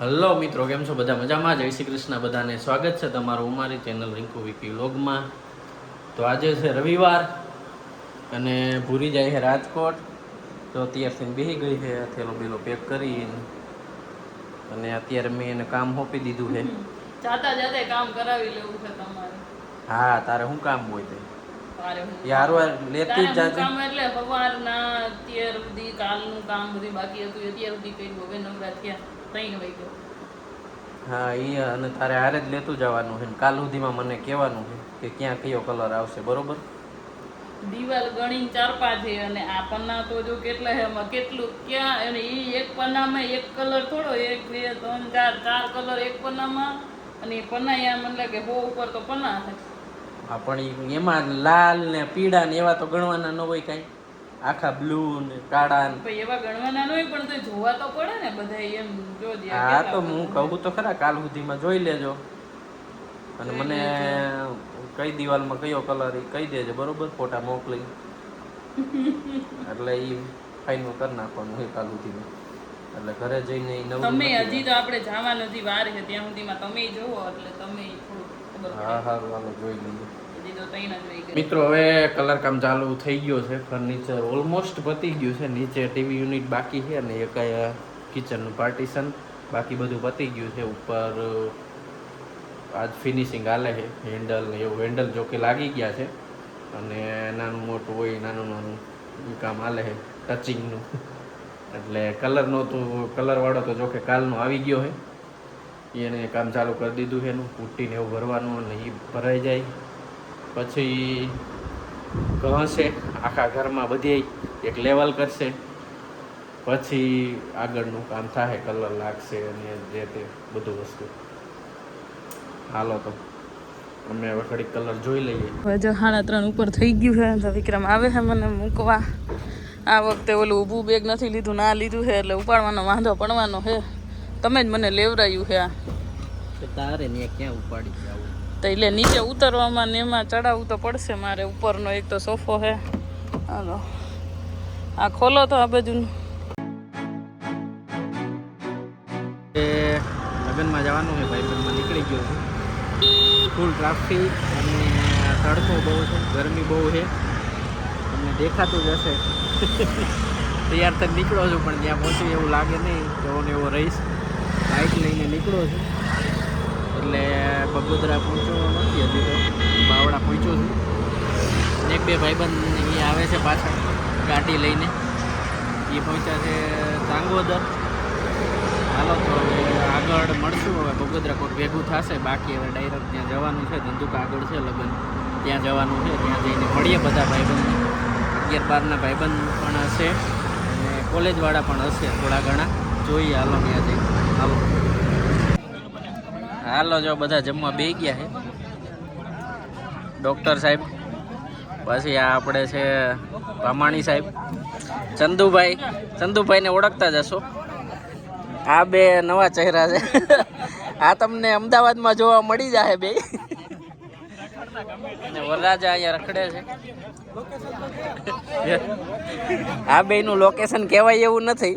Hello મિત્રો કેમ છો? બધા મજામાં? જય શ્રી કૃષ્ણ. બધાને સ્વાગત છે તમારું અમારી ચેનલ રિંકુ વિકી વ્લોગમાં. તો આજે છે રવિવાર અને ભૂરી જાય છે રાજકોટ. તો અત્યારથી બેસી ગઈ છે થેલો બેલો પેક કરી અને અત્યારે મેં એને કામ સોંપી દીધું છે. જાતા જાતે કામ કરાવી લેવું છે તમારે. હા તારે શું કામ હોય તે? હું લેતી જ કામ એટલે સવારના અત્યાર સુધી કાલનું કામ બધું બાકી હતું અત્યાર સુધી કર્યું. હવે નવરા થયા. તઈ વાગ્યો હા એ અને તારે હારે જ લેતું જવાનું છે કાલ સુધીમાં મને કહેવાનું છે કે ક્યાં કયો કલર આવશે બરોબર? દિવાલ ગણી ચાર પાંચ છે અને આ પન્ના તો જો કેટલા છે એમાં કેટલું ક્યાં? અને એ એક પન્નામાં એક કલર થોડો એક બે ત્રણ ચાર ચાર કલર એક પન્નામાં. અને એ પન્ના એમ એટલે કે બહુ ઉપર તો પન્ના છે હા પણ એમાં લાલ ને પીળા ને એવા તો ગણવાના ન હોય કાંઈ. આખા બ્લુ ને કાળા ને. એવા ગણવાના ન હોય પણ તો જોવા તો પડે ને બધા એમ જો હા તો હું કહું તો ખરા કાલ સુધીમાં જોઈ લેજો. અને મને કઈ દિવાલમાં કયો કલર એ કહી દેજો બરોબર? ફોટા મોકલી. એટલે એ ફાઇનલ કરી નાખવાનું હોય કાલ સુધીમાં. એટલે ઘરે જઈને ઈ નવરું તમે હજી તો આપણે જવા નથી વાર છે ત્યાં સુધીમાં તમે જોવો એટલે તમે થોડું ખબર હા હા હાલો જોઈ લઈએ. મિત્રો, હવે કલર કામ ચાલુ થઈ ગયો છે ફર્નિચર ઓલમોસ્ટ પતી ગયું છે. નીચે ટીવી યુનિટ બાકી છે અને એક કિચનનું પાર્ટીશન બાકી બધું પતી ગયું છે. ઉપર આજ ફિનિશિંગ હાલે છે હેન્ડલ ને એવું. હેન્ડલ જોકે લાગી ગયા છે, અને નાનું મોટું હોય, નાનું નાનું કામ હાલે છે ટચિંગનું એટલે કલરનો તો કલરવાળો તો જોકે કાલનો આવી ગયો છે. એને કામ ચાલુ કરી દીધું છે એનું પુટ્ટીને એવું ભરવાનું અને એ ભરાઈ જાય. પછી ઘસે આખા ઘરમાં બધી એક લેવલ કરશે. પછી આગળનું કામ થાય કલર લાગશે અને જે તે બધું વસ્તુ. હાલો તો અમે હવે ઘડીક કલર જોઈ લઈએ. હવે જો સાડા ત્રણ ઉપર થઈ ગયું છે તો વિક્રમ આવે છે મને મૂકવા. આ વખતે ઓલું ઊભું બેગ નથી લીધું ના લીધું છે એટલે ઉપાડવાનો વાંધો પડવાનો છે. તમે જ મને લેવરાયું છે આ. તારે ને ક્યાં ઉપાડી જવું તો એટલે નીચે ઉતરવામાં ને એમાં ચડાવવું તો પડશે મારે, ઉપરનો એક તો સોફો છે. હાલો. આ ખોલો તો આ બાજુનું. લગ્નમાં જવાનું છે ભાઈ નીકળી ગયો છું. ફૂલ ટ્રાફિક અને તડકો બહુ છે, ગરમી બહુ છે. તમને દેખાતું જ હશે. તૈયાર થઈ નીકળો છું, પણ ત્યાં પહોંચી એવું લાગે નહીં તો એવો રહીશ. બાઇક લઈને નીકળો છું. એટલે બગોદરા પહોંચ્યો નથી હજી તો. બાવડા પહોંચ્યો છું. એક બે ભાઈબંધ એ આવે છે પાછળ ગાડી લઈને. એ પહોંચ્યા છે તાંગોદર હાલો તો આગળ મળશું. હવે બગોદરા કોઈ ભેગું થશે. બાકી હવે ડાયરેક્ટ ત્યાં જવાનું છે. ધંધુકા આગળ છે લગ્ન. ત્યાં જવાનું છે. ત્યાં જઈને મળીએ બધા ભાઈબંધ અગિયાર બારના ભાઈબંધ પણ હશે. અને કોલેજવાળા પણ હશે થોડા ઘણા. જોઈએ હાલો, ત્યાં જઈ હાલો. હાલો, જો બધા જમવા બે ગયા છે. ડૉક્ટર સાહેબ, પછી આ આપણે છે ભામાણી સાહેબ. ચંદુભાઈ, ચંદુભાઈને ઓળખતા જશો આ બે નવા ચહેરા છે. આ તમને અમદાવાદમાં જોવા મળી જાય બે. વરરાજા અહીંયા રખડે છે. આ બે નું લોકેશન કહેવાય એવું નથી.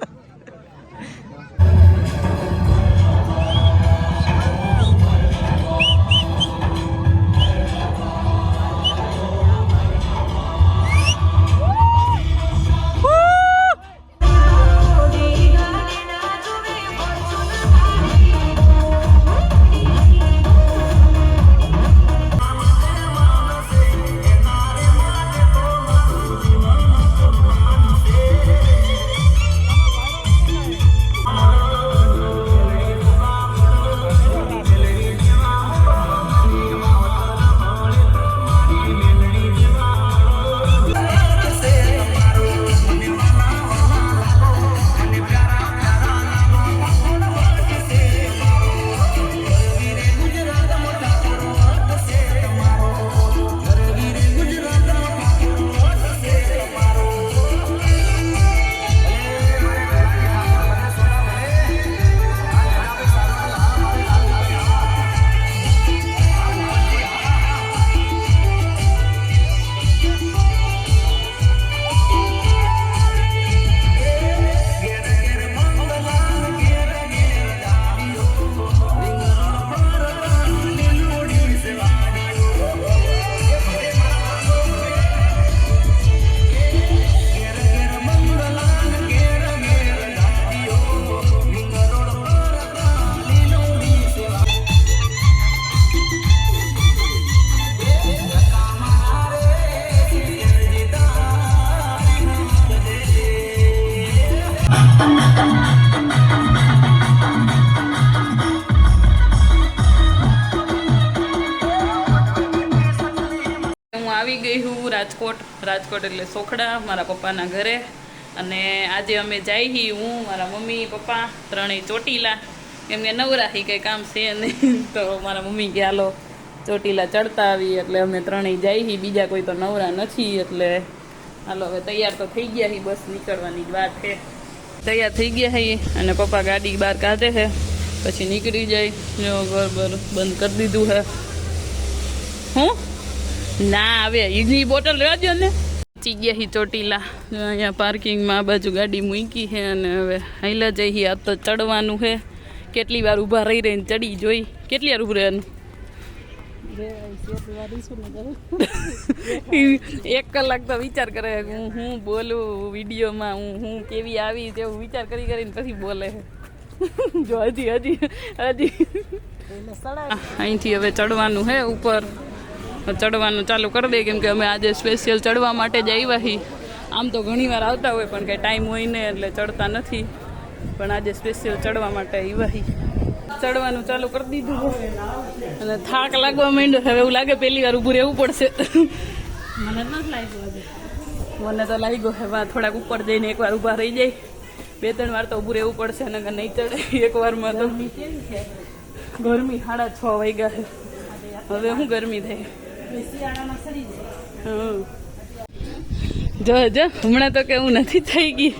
રાજકોટ રાજકોટ એટલે સોખડા, મારા પપ્પાના ઘરે. અને આજે અમે જઈ હું મારા મમ્મી, પપ્પા, ત્રણેય ચોટીલા. એમને નવરાહી કંઈ કામ છે નહીં, તો મારા મમ્મી ગયા હાલો, ચોટીલા ચડતા આવી એટલે અમે ત્રણેય જઈ બીજા કોઈ તો નવરા નથી, એટલે હાલો, હવે તૈયાર તો થઈ ગયા હી, બસ નીકળવાની જ વાત છે. તૈયાર થઈ ગયા હી, અને પપ્પા ગાડી બહાર કાઢે છે, પછી નીકળી જાય, જો ઘર બંધ કરી દીધું હે હું? ના આવે ઈની બોટલ રહેજો ને. પહોંચી ગયા હી ચોટીલા. જો અહીંયા પાર્કિંગમાં આ બાજુ ગાડી મૂકી છે અને હવે હાઈલા જઈ આ તો ચડવાનું છે કેટલી વાર ઊભા રહી રહીને ચડી જોઈ. કેટલી વાર ઊભું રહેવાનું? એક કલાક તો વિચાર કરે કે હું હું બોલું વિડીયોમાં હું હું કેવી આવી તેવું વિચાર કરી કરીને પછી બોલે છે જો હજી હજી હજી. અહીંથી હવે ચડવાનું છે ઉપર. ચડવાનું ચાલુ કરી દે કેમ કે અમે આજે સ્પેશિયલ ચડવા માટે જ આવ્યા છીએ. આમ તો ઘણીવાર આવતા હોય પણ કંઈ ટાઈમ હોય ને એટલે ચડતા નથી. પણ આજે સ્પેશિયલ ચડવા માટે આવ્યા છીએ. ચડવાનું ચાલુ કરી દીધું. અને થાક લાગવા માંડ્યો હવે એવું લાગે પહેલી વાર ઊભું રહેવું પડશે. મને નથી લાગ્યું મને તો લાગ્યો હવે થોડાક ઉપર જઈને એકવાર ઊભા રહી જાય. બે ત્રણ વાર તો ઊભું રહેવું પડશે અને નહીં ચડે એક વારમાં તો ગરમી સાડા છ વાગ્યા હવે શું ગરમી થાય. જો જો, હમણાં તો કે હું નથી થઈ ગઈ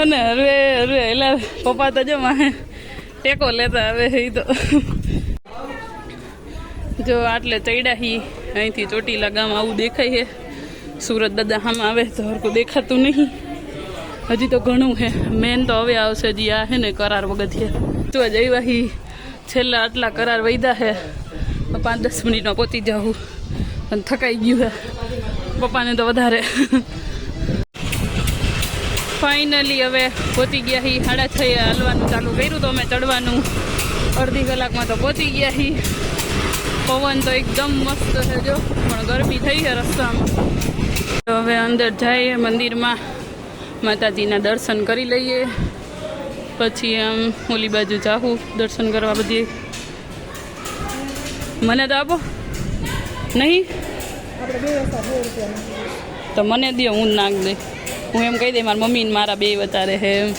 અને હવે હવે એલા પપ્પા તો જો માહે ટેકો લેતા હવે એ તો. જો, આટલે ચડ્યા હી. અહીંથી ચોટીલા ગામ આવું દેખાય છે. સુરત દાદા આમ આવે તો હરકું દેખાતું નહીં. હજી તો ઘણું છે. મેન તો હવે આવશે હજી આ છે ને કરાર વગતિયા તો જ હી છેલ્લા આટલા કરાર વૈદા છે. પાંચ દસ મિનિટમાં પહોંચી જાઉં. પણ થકાઈ ગયું પપ્પાને તો વધારે. ફાઇનલી હવે પહોંચી ગયા હી. સાડા છ હાલવાનું ચાલુ કર્યું તો અમે ચડવાનું. અડધી કલાકમાં તો પહોંચી ગયા હી. પવન તો એકદમ મસ્ત છે જો. પણ ગરમી થઈ છે રસ્તામાં. તો હવે અંદર જઈએ મંદિરમાં. માતાજીના દર્શન કરી લઈએ. પછી આમ ઓલી બાજુ જાઉં દર્શન કરવા બધી. મને તો આપો. નહીં? તો મને દે હું નાખ દે. હું એમ કહી દે મારા મમ્મી મારા બે વધારે હે એમ.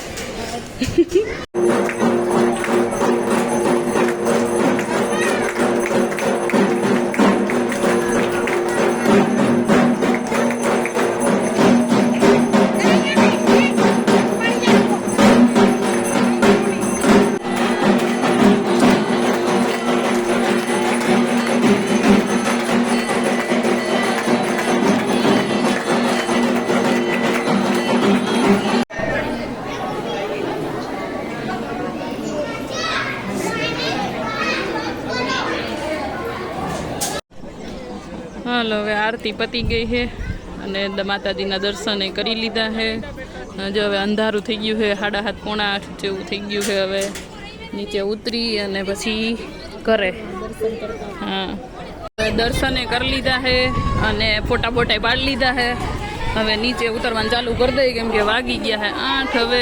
આરતી પતી ગઈ છે અને માતાજીના દર્શન કરી લીધા છે જો હવે અંધારું થઈ ગયું છે સાડા હાથ પોણા આઠ જેવું થઈ ગયું છે હવે. નીચે ઉતરી અને પછી કરે હા. દર્શને કરી લીધા છે અને ફોટા બોટા પાડી લીધા છે હવે નીચે ઉતરવાનું ચાલુ કરી દઈએ કેમ કે વાગી ગયા છે આઠ હવે.